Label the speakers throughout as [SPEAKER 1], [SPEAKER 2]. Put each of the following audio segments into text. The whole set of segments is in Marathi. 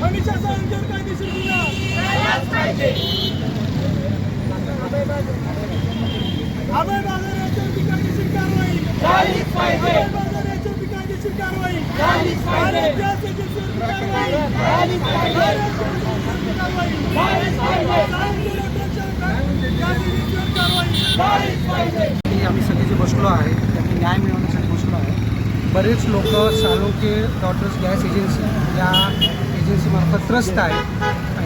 [SPEAKER 1] मनीषा साळुंकेवर कायदेशीर गुन्हा अभय बाजार याच्यावरती कायदेशीर कारवाई अभय बाजार याच्यावरती कायदेशीर कारवाई भारत गॅस एजन्सीवरती कारवाई कारवाई
[SPEAKER 2] की आम्ही सगळे जे बसलो आहे त्यांनी न्याय मिळवण्यासाठी बसलो आहे. बरेच लोक साळुंके डॉटर्स गॅस एजन्सी या मार्फत त्रस्त आहे.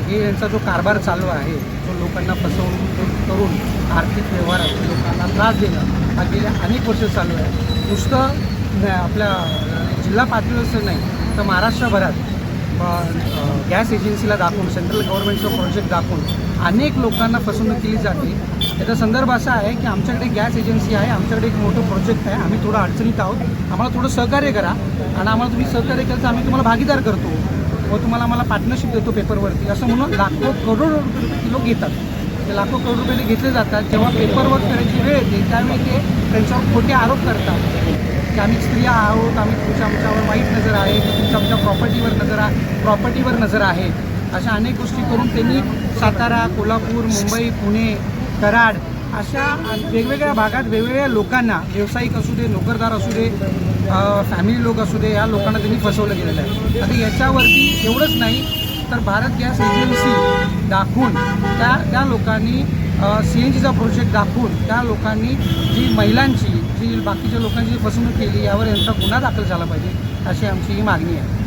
[SPEAKER 2] हे यांचा जो कारभार चालू आहे तो लोकांना फसवणूक करून आर्थिक व्यवहारात लोकांना त्रास देणं हा गेल्या अनेक वर्ष चालू आहे. नुसतं आपल्या जिल्हा पातळीवरच नाही तर महाराष्ट्रभरात गॅस एजन्सीला दाखवून सेंट्रल गव्हर्नमेंटचं प्रोजेक्ट दाखवून अनेक लोकांना फसवणूक केली जाते. याचा संदर्भ असा आहे की आमच्याकडे गॅस एजन्सी आहे आमच्याकडे एक मोठं प्रोजेक्ट आहे आम्ही थोडं अडचणीत आहोत. आम्हाला थोडं सहकार्य करा. आणि आम्हाला तुम्ही सहकार्य केलं तर आम्ही तुम्हाला भागीदार करतो. व तुम्हाला मला पार्टनरशिप देतो पेपरवरती असं म्हणून लाखो करोड रुपये किलो घेतात. ते लाखो करोड रुपये ते घेतले जातात. जेव्हा पेपरवर करायची वेळ येते त्यावेळी ते त्यांच्यावर खोटे आरोप करतात. की आम्ही स्त्रिया आहोत आम्ही तुमच्या आमच्यावर वाईट नजर आहे की तुमच्या आमच्या प्रॉपर्टीवर नजर आहे प्रॉपर्टीवर नजर आहे. अशा अनेक गोष्टी करून त्यांनी सातारा कोल्हापूर मुंबई पुणे कराड अशा वेगवेगळ्या भागात वेगवेगळ्या लोकांना व्यावसायिक असू दे नोकरदार असू दे फॅमिली लोक असू दे या लोकांना त्यांनी फसवलं गेलेलं आहे. आता याच्यावरती एवढंच नाही तर भारत गॅस एजन्सी दाखवून त्या त्या लोकांनी सी एन जीचा प्रोजेक्ट दाखवून त्या लोकांनी जी महिलांची जी बाकीच्या लोकांची फसवणूक केली यावर यांचा गुन्हा दाखल झाला पाहिजे अशी आमची ही मागणी आहे.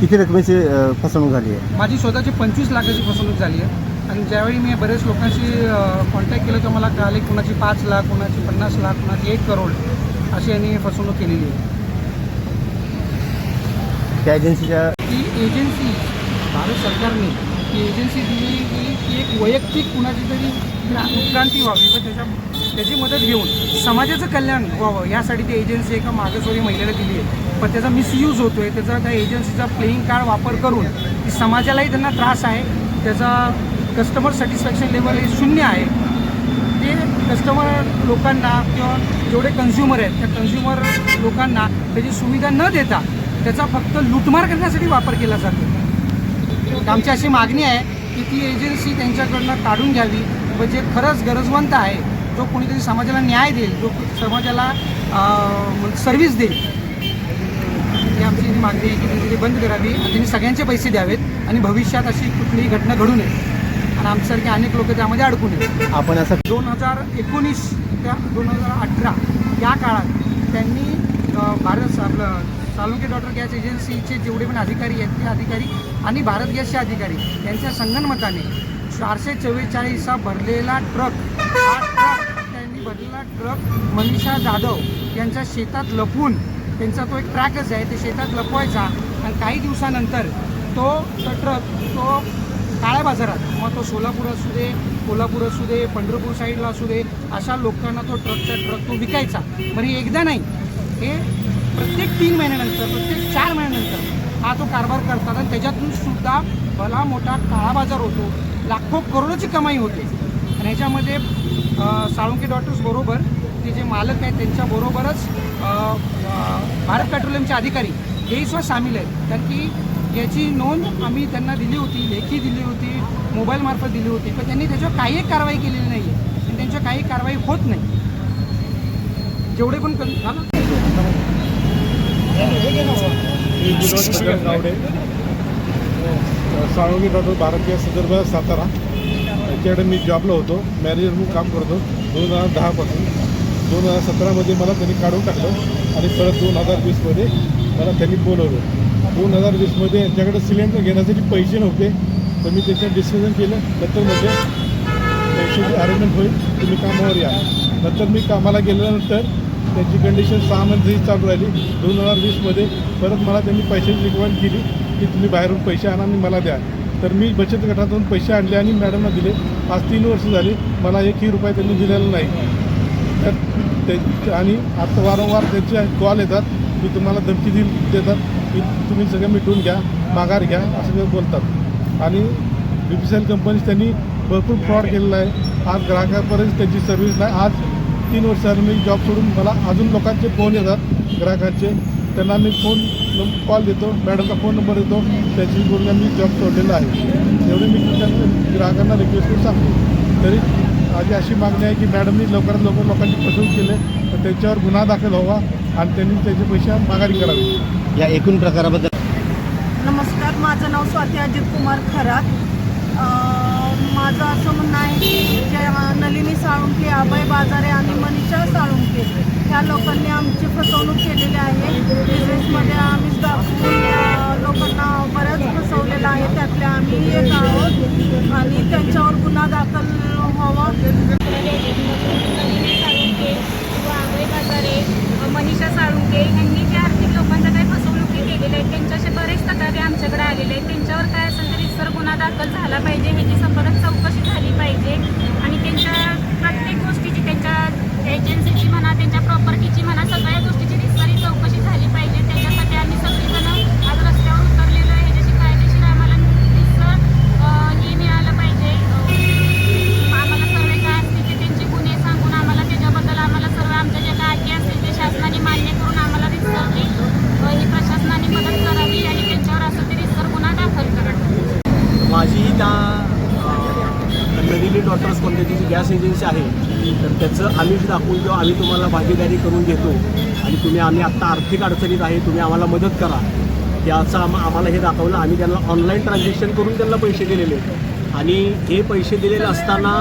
[SPEAKER 3] किती रकमेची फसवणूक झाली आहे?
[SPEAKER 2] माझी स्वतःची पंचवीस लाखाची फसवणूक झाली आहे. आणि ज्यावेळी मी बरेच लोकांशी कॉन्टॅक्ट केलं तर मला कळाले कुणाची पाच लाख कुणाची पन्नास लाख कुणाची एक करोड अशी यांनी फसवणूक केलेली आहे.
[SPEAKER 3] त्या एजन्सीच्या
[SPEAKER 2] ती एजन्सी भारत सरकारने ती एजन्सी दिली की ती एक वैयक्तिक कुणाची तरी क्रा- उत्क्रांती व्हावी व त्याच्या त्याची मदत घेऊन समाजाचं कल्याण व्हावं यासाठी ती एजन्सी एका मागासवर्गीय महिलेला दिली आहे. पण त्याचा मिसयूज होतो आहे त्याचा त्या एजन्सीचा प्लेईंग कार्ड वापर करून समाजालाही त्यांना त्रास आहे त्याचा कस्टमर सॅटिस्फॅक्शन लेवल हे शून्य आहे. ते कस्टमर लोकांना किंवा जेवढे कन्झ्युमर आहेत त्या कन्झ्युमर लोकांना त्याची सुविधा न देता त्याचा फक्त लुटमार करण्यासाठी वापर केला जातो. आमची अशी मागणी आहे की ती एजन्सी त्यांच्याकडनं काढून घ्यावी व जे खरंच गरजवंत आहे जो कोणीतरी समाजाला न्याय देईल जो समाजाला सर्व्हिस म्हणजे देईल ही आमची मागणी आहे की त्यांनी ते बंद करावी आणि त्यांनी सगळ्यांचे पैसे द्यावेत आणि भविष्यात अशी कुठलीही घटना घडू नये. आणि आमच्यासारखे अनेक लोक त्यामध्ये अडकू नये
[SPEAKER 3] आपण असं
[SPEAKER 2] दोन हजार एकोणीस त्या दोन हजार अठरा या काळात त्यांनी भारत आपलं सालुंके डॉक्टर गॅस एजन्सीचे जेवढे पण अधिकारी आहेत ते अधिकारी आणि भारत गॅसचे अधिकारी यांच्या संगनमताने चारशे चव्वेचाळीसचा भरलेला ट्रक हा ट्रक त्यांनी भरलेला ट्रक मनीषा जाधव यांच्या शेतात लपवून त्यांचा तो एक ट्रॅकच आहे ते शेतात लपवायचा आणि काही दिवसानंतर तो ट्रक तो काळ्या बाजारात. मग तो सोलापूर असू दे कोल्हापूर असू दे पंढरपूर साईडला असू दे अशा लोकांना तो ट्रकचा ट्रक तो विकायचा. बरं हे एकदा नाही हे प्रत्येक तीन महिन्यानंतर प्रत्येक चार महिन्यानंतर हा तो कारभार करतात आणि त्याच्यातून सुद्धा भला मोठा काळा बाजार होतो. लाखो करोडोची कमाई होते. आणि ह्याच्यामध्ये साळुंके डॉक्टर्स बरोबर ते जे मालक आहेत त्यांच्याबरोबरच भारत पेट्रोलियमचे अधिकारी हे सुद्धा सामील आहेत. कारण की याची नोंद आम्ही त्यांना दिली होती लेखी दिली होती मोबाईलमार्फत दिली होती. पण त्यांनी त्याच्यावर काही एक कारवाई केलेली नाही आहे आणि त्यांच्यावर काही कारवाई होत नाही. जेवढे पण कन-
[SPEAKER 4] साळुंगी डॉक्टर भारतीय संदर्भ सातारा. त्याच्याकडे मी जॉबला होतो. मॅनेजर म्हणून काम करतो. दोन हजार दहापासून. दोन हजार सतरामध्ये मला त्यांनी काढून टाकलं. आणि परत दोन हजार वीसमध्ये मला त्यांनी बोलवलं. दोन हजार वीसमध्ये यांच्याकडे सिलेंडर घेण्यासाठी पैसे नव्हते. तर मी त्याच्यात डिसिजन केलं. नंतर म्हणजे पैशाची अरेंजमेंट होईल. तुम्ही कामावर या. नंतर मी कामाला गेल्यानंतर त्यांची कंडिशन सहा महिन्याची चालू राहिली. दोन हजार वीसमध्ये परत मला त्यांनी पैशाची रिक्वायरमेंट केली की तुम्ही बाहेरून पैसे आणा आणि मला द्या. तर मी बचत गटातून पैसे आणले आणि मॅडमना दिले. आज तीन वर्ष झाली. मला एकही रुपये त्यांनी दिलेला नाही. तर ते आणि आता वारंवार त्यांचे कॉल येतात. की तुम्हाला धमकी दिली देतात. की तुम्ही सगळं मिटवून घ्या माघार घ्या असं ते बोलतात. आणि B P C L companies त्यांनी भरपूर फ्रॉड केलेला आहे. आज ग्राहकापर्यंत त्यांची सर्व्हिस नाही. आज तीन वर्ष मी जॉब सोडून मला अजून लोकांचे फोन येतात ग्राहकांचे. त्यांना मी फोन कॉल देतो मॅडमचा फोन नंबर देतो. त्याची बोलून मी जॉब सोडलेला आहे. एवढे मी त्या ग्राहकांना रिक्वेस्ट करून सांगतो. तरी माझी अशी मागणी आहे की मॅडमनी लवकरात लवकर लोकांची फसवणूक केले तर त्याच्यावर गुन्हा दाखल व्हावा. आणि त्यांनी त्याचे पैसे माघारी करावे.
[SPEAKER 3] या एकूण प्रकाराबद्दल?
[SPEAKER 5] नमस्कार माझं नाव स्वाती अजित कुमार खरात. अं, माझं असं म्हणणं आहे की जे अं, नलिनी साळुंके अभय बाजारे आणि मनीषा साळुंके ह्या लोकांनी आमची फसवणूक केलेली आहे. बिझनेसमध्ये आम्हीच दाखवून लोकांना बऱ्याच फसवलेलं आहे. त्यातल्या आम्ही एक आहोत आणि त्यांच्यावर गुन्हा दाखल व्हावा.
[SPEAKER 6] नलिनी साळुंके किंवा अभय बाजारे मनीषा साळुंके यांनी जे आर्थिक लोकांचा काही फसवणुकी केलेल्या आहेत त्यांच्याशी बरेच तक्रारी आमच्याकडे आलेले आहेत. त्यांच्यावर काय असेल तरी सर गुन्हा दाखल झाला पाहिजे. ह्याची सफरच चौकशी झाली पाहिजे. आणि त्यांच्या प्रत्येक गोष्टीची त्यांच्या एजन्सीची म्हणा त्यांच्या प्रॉपर्टीची म्हणा सगळ्या गोष्टीची रिसरी चौकशी झाली पाहिजे त्याच्यासाठी आम्ही सगळीजण आज रस्त्यावर उतरलेलो आहे ह्याच्याशी कायदेशीर आम्हाला रिसर हे मिळालं पाहिजे अं, आम्हाला सर्व काय असतील ते त्यांचे गुन्हे सांगून आम्हाला त्याच्याबद्दल आम्हाला सर्व आमच्या ज्या काय अटी असतील ते शासनाने मान्य करून आम्हाला रिसरची ही प्रशासनाने मदत करावी आणि त्यांच्यावर असं ते रिसर गुन्हा दाखल करावा
[SPEAKER 7] माझी त्या वॉटर्स कोणत्याची जी गॅस एजन्सी आहे तर त्याचं आम्ही दाखवून किंवा आम्ही तुम्हाला भागीदारी करून घेतो आणि तुम्ही आम्ही आत्ता आर्थिक अडचणीत आहे तुम्ही आम्हाला मदत करा. याचं आम आम्हाला हे दाखवलं आम्ही त्यांना ऑनलाईन ट्रान्झॅक्शन करून त्यांना पैसे दिलेले. आणि हे पैसे दिलेले असताना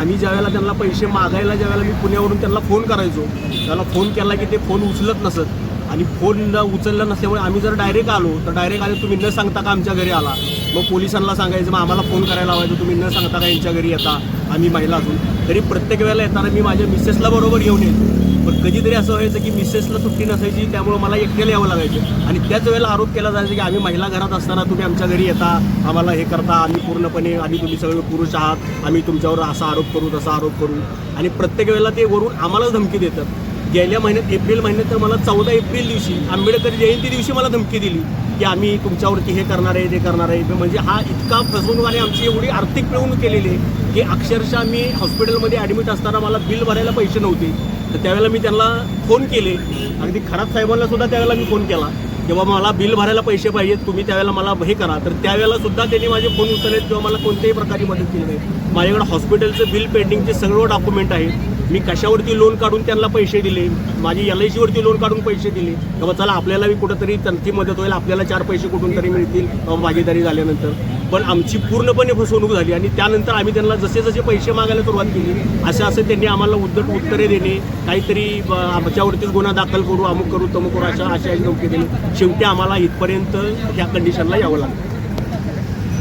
[SPEAKER 7] आम्ही ज्यावेळेला त्यांना पैसे मागायला ज्यावेळेला मी पुण्यावरून त्यांना फोन करायचो त्याला फोन केला की ते फोन उचलत नसत. आणि फोन उचलला नसल्यामुळे आम्ही जर डायरेक्ट आलो तर डायरेक्ट आले तुम्ही न सांगता का आमच्या घरी आला? मग पोलिसांना सांगायचं मग आम्हाला फोन करायला लावायचं तुम्ही न सांगता का यांच्या घरी येता? आम्ही महिला असून. तरी प्रत्येक वेळेला येताना मी माझ्या मिसेसला बरोबर घेऊन येतो. पण कधीतरी असं व्हायचं की मिसेसला सुट्टी नसायची त्यामुळे मला एकट्याला यावं लागायचं. आणि त्याच वेळेला आरोप केला जायचा की आम्ही महिला घरात असताना तुम्ही आमच्या घरी येता आम्हाला हे करता आम्ही पूर्णपणे आम्ही तुम्ही सगळे पुरुष आहात आम्ही तुमच्यावर असा आरोप करू तसा आरोप करू. आणि प्रत्येक वेळेला ते वरून आम्हालाच धमकी देतात. गेल्या महिन्यात एप्रिल महिन्यात तर मला चौदा एप्रिल दिवशी आंबेडकर जयंती दिवशी मला धमकी दिली की आम्ही तुमच्यावरती हे करणार आहे ते करणार आहे. म्हणजे हा इतका फसवणूक आणि आमची एवढी आर्थिक पिळवणूक केलेली आहे की अक्षरशः मी हॉस्पिटलमध्ये ॲडमिट असताना मला बिल भरायला पैसे नव्हते. तर त्यावेळेला मी त्यांना फोन केले. अगदी खराब साहेबांना सुद्धा त्यावेळेला मी फोन केला किंवा मला बिल भरायला पैसे पाहिजेत तुम्ही त्यावेळेला मला हे करा. तर त्यावेळेला सुद्धा त्यांनी माझे फोन उचललेत किंवा मला कोणत्याही प्रकारची मदत केली नाही. माझ्याकडे हॉस्पिटलचं बिल पेंडिंगचे सगळं डॉक्युमेंट आहेत. मी कशावरती लोन काढून त्यांना पैसे दिले? माझी एल आय सीवरती लोन काढून पैसे दिले? किंवा चला आपल्याला बी कुठंतरी त्यांची मदत होईल आपल्याला चार पैसे कुठून तरी मिळतील भागीदारी झाल्यानंतर. पण आमची पूर्णपणे फसवणूक झाली आणि त्यानंतर आम्ही त्यांना जसे जसे पैसे मागायला सुरुवात केली असं असं त्यांनी आम्हाला उद्धट उत्तरे देणे काहीतरी आमच्यावरतीच गुन्हा दाखल करू अमुक करू तमुक करू अशा अशा धोके दिली शेवटी आम्हाला इथपर्यंत ह्या कंडिशनला यावं लागतं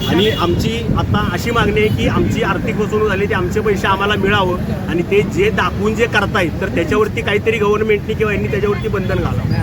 [SPEAKER 7] आणि आमची आता अशी मागणी आहे की आमची आर्थिक फसवणूक झाली ते आमचे पैसे आम्हाला मिळावं आणि ते जे दाखवून जे करतायत तर त्याच्यावरती काहीतरी गव्हर्नमेंटनी किंवा यांनी त्याच्यावरती बंधन घालावं.